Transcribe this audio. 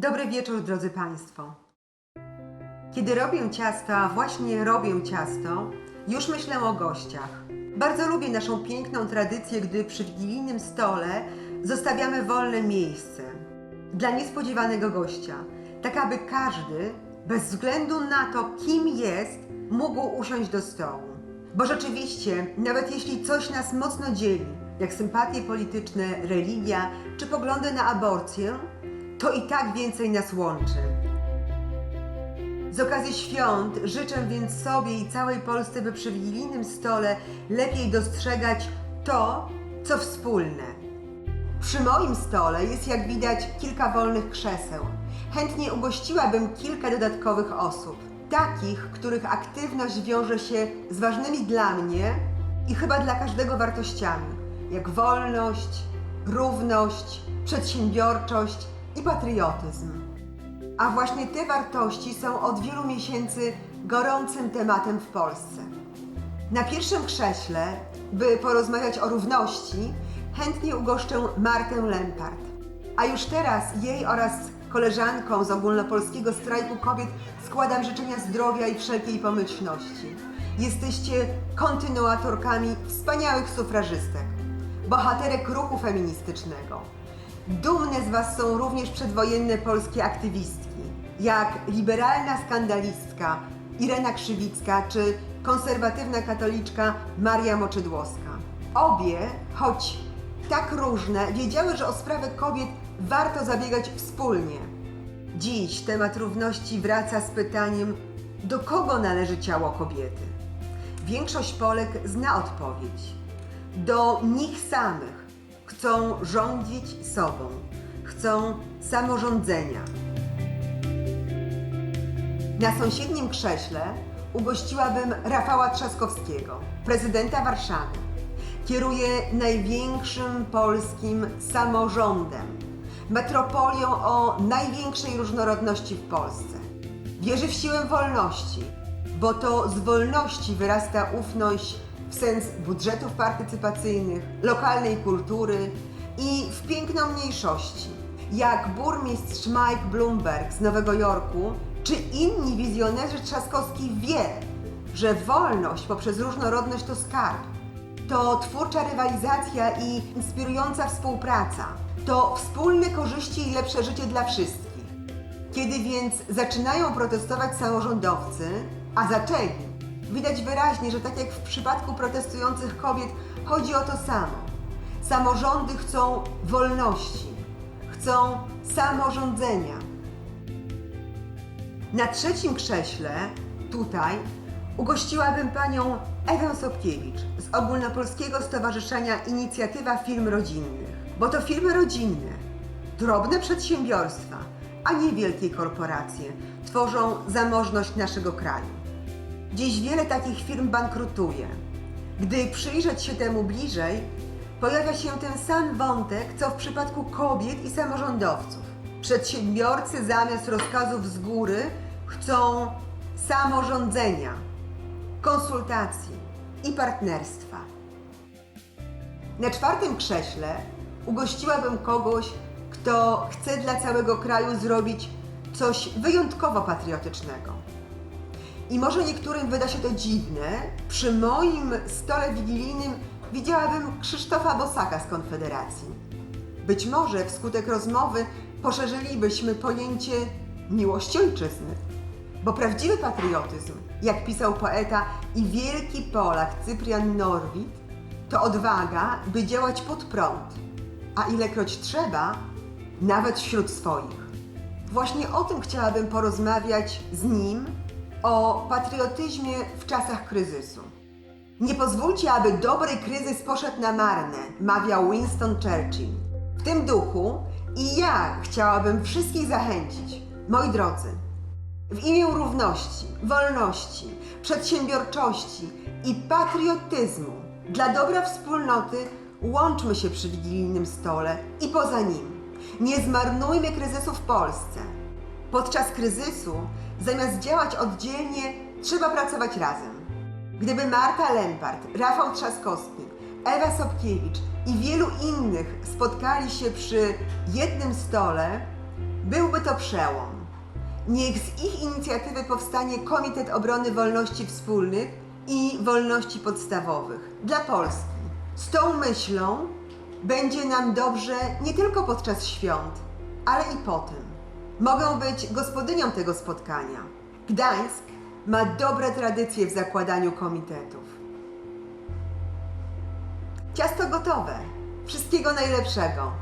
Dobry wieczór, drodzy Państwo. Kiedy robię ciasto, a właśnie robię ciasto, już myślę o gościach. Bardzo lubię naszą piękną tradycję, gdy przy wigilijnym stole zostawiamy wolne miejsce dla niespodziewanego gościa, tak aby każdy, bez względu na to, kim jest, mógł usiąść do stołu. Bo rzeczywiście, nawet jeśli coś nas mocno dzieli, jak sympatie polityczne, religia czy poglądy na aborcję, to i tak więcej nas łączy. Z okazji świąt życzę więc sobie i całej Polsce, by przy wigilijnym stole lepiej dostrzegać to, co wspólne. Przy moim stole jest jak widać kilka wolnych krzeseł. Chętnie ugościłabym kilka dodatkowych osób. Takich, których aktywność wiąże się z ważnymi dla mnie i chyba dla każdego wartościami, jak wolność, równość, przedsiębiorczość i patriotyzm. A właśnie te wartości są od wielu miesięcy gorącym tematem w Polsce. Na pierwszym krześle, by porozmawiać o równości, chętnie ugoszczę Martę Lempart. A już teraz jej oraz koleżankom z ogólnopolskiego strajku kobiet składam życzenia zdrowia i wszelkiej pomyślności. Jesteście kontynuatorkami wspaniałych sufrażystek, bohaterek ruchu feministycznego. Dumne z Was są również przedwojenne polskie aktywistki, jak liberalna skandalistka Irena Krzywicka czy konserwatywna katoliczka Maria Moczydłowska. Obie, choć tak różne, wiedziały, że o sprawę kobiet warto zabiegać wspólnie. Dziś temat równości wraca z pytaniem, do kogo należy ciało kobiety? Większość Polek zna odpowiedź. Do nich samych. Chcą rządzić sobą. Chcą samorządzenia. Na sąsiednim krześle ugościłabym Rafała Trzaskowskiego, prezydenta Warszawy. Kieruje największym polskim samorządem, metropolią o największej różnorodności w Polsce. Wierzy w siłę wolności, bo to z wolności wyrasta ufność w sens budżetów partycypacyjnych, lokalnej kultury i w piękno mniejszości, jak burmistrz Mike Bloomberg z Nowego Jorku czy inni wizjonerzy Trzaskowski wie, że wolność poprzez różnorodność to skarb. To twórcza rywalizacja i inspirująca współpraca. To wspólne korzyści i lepsze życie dla wszystkich. Kiedy więc zaczynają protestować samorządowcy, a zaczęli, widać wyraźnie, że tak jak w przypadku protestujących kobiet, chodzi o to samo. Samorządy chcą wolności, chcą samorządzenia. Na trzecim krześle, tutaj, ugościłabym panią Ewę Sobkiewicz z Ogólnopolskiego Stowarzyszenia Inicjatywa Film Rodzinnych. Bo to filmy rodzinne, drobne przedsiębiorstwa, a nie wielkie korporacje tworzą zamożność naszego kraju. Dziś wiele takich firm bankrutuje. Gdy przyjrzeć się temu bliżej, pojawia się ten sam wątek, co w przypadku kobiet i samorządowców. Przedsiębiorcy zamiast rozkazów z góry chcą samorządzenia, konsultacji i partnerstwa. Na czwartym krześle ugościłabym kogoś, kto chce dla całego kraju zrobić coś wyjątkowo patriotycznego. I może niektórym wyda się to dziwne, przy moim stole wigilijnym widziałabym Krzysztofa Bosaka z Konfederacji. Być może wskutek rozmowy poszerzylibyśmy pojęcie miłości ojczyzny. Bo prawdziwy patriotyzm, jak pisał poeta i wielki Polak Cyprian Norwid, to odwaga, by działać pod prąd, a ilekroć trzeba, nawet wśród swoich. Właśnie o tym chciałabym porozmawiać z nim, o patriotyzmie w czasach kryzysu. Nie pozwólcie, aby dobry kryzys poszedł na marne, mawiał Winston Churchill. W tym duchu i ja chciałabym wszystkich zachęcić, moi drodzy, w imię równości, wolności, przedsiębiorczości i patriotyzmu dla dobra wspólnoty łączmy się przy wigilijnym stole i poza nim. Nie zmarnujmy kryzysu w Polsce. Podczas kryzysu, zamiast działać oddzielnie, trzeba pracować razem. Gdyby Marta Lempart, Rafał Trzaskowski, Ewa Sobkiewicz i wielu innych spotkali się przy jednym stole, Byłby to przełom. Niech z ich inicjatywy powstanie Komitet Obrony Wolności Wspólnych i Wolności Podstawowych dla Polski. Z tą myślą będzie nam dobrze nie tylko podczas świąt, ale i potem. Mogę być gospodynią tego spotkania. Gdańsk ma dobre tradycje w zakładaniu komitetów. Ciasto gotowe. Wszystkiego najlepszego.